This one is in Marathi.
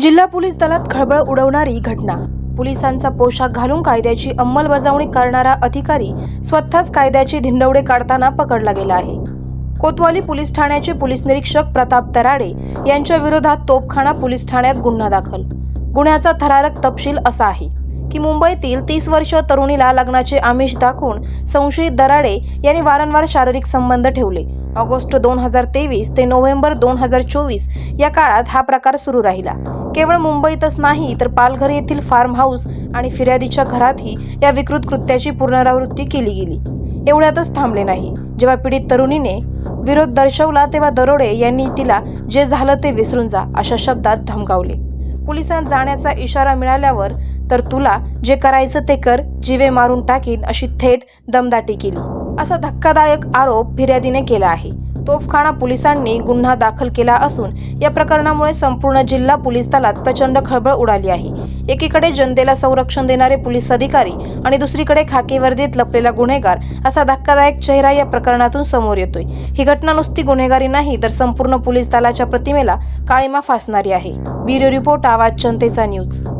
जिल्हा पोलीस दलात खळबळ उडवणारी घटना. पोलिसांचा पोशाख घालून कायद्याची अंमलबजावणी करणारा अधिकारी स्वतःच कायद्याचे धिंडवडे काढताना पकडला गेला आहे. कोतवाली पोलीस ठाण्याचे पोलीस निरीक्षक प्रताप तराडे यांच्या विरोधात तोपखाना पोलीस ठाण्यात गुन्हा दाखल. गुन्ह्याचा थरारक तपशील असा आहे की मुंबईतील तीस वर्ष तरुणीला लग्नाचे आमिष दाखवून संशयित दराडे यांनी वारंवार शारीरिक संबंध ठेवले. ऑगस्ट दोन हजार तेवीस ते नोव्हेंबर दोन हजार चोवीस या काळात हा प्रकार सुरू राहिला. केवळ मुंबईतच नाही तर पालघर येथील फार्म हाऊस आणि फिर्यादीच्या घरातही या विकृत कृत्याची पुनरावृत्ती केली गेली. एवढ्यातच थांबले नाही. जेव्हा पीडित तरुणीने विरोध दर्शवला तेव्हा दरोडे यांनी तिला जे झालं ते विसरून जा अशा शब्दात धमकावले. पोलिसांत जाण्याचा इशारा मिळाल्यावर तर तुला जे करायचं ते कर जीवे मारून टाकीन अशी थेट दमदाटी केली. असा धक्कादायक आरोप फिर्यादीने केला आहे. तोफखाना पोलिसांनी गुन्हा दाखल केला असून या प्रकरणामुळे संपूर्ण जिल्हा पोलीस दलात प्रचंड खळबळ उडाली आहे. एकीकडे जनतेला संरक्षण देणारे पोलीस अधिकारी आणि दुसरीकडे खाकी वर्दीत लपलेला गुन्हेगार असा धक्कादायक चेहरा या प्रकरणातून समोर येतोय. ही घटना नुसती गुन्हेगारी नाही तर संपूर्ण पोलीस दलाच्या प्रतिमेला काळीमा फासणारी आहे. ब्युरो रिपोर्ट आवाज जनतेचा न्यूज.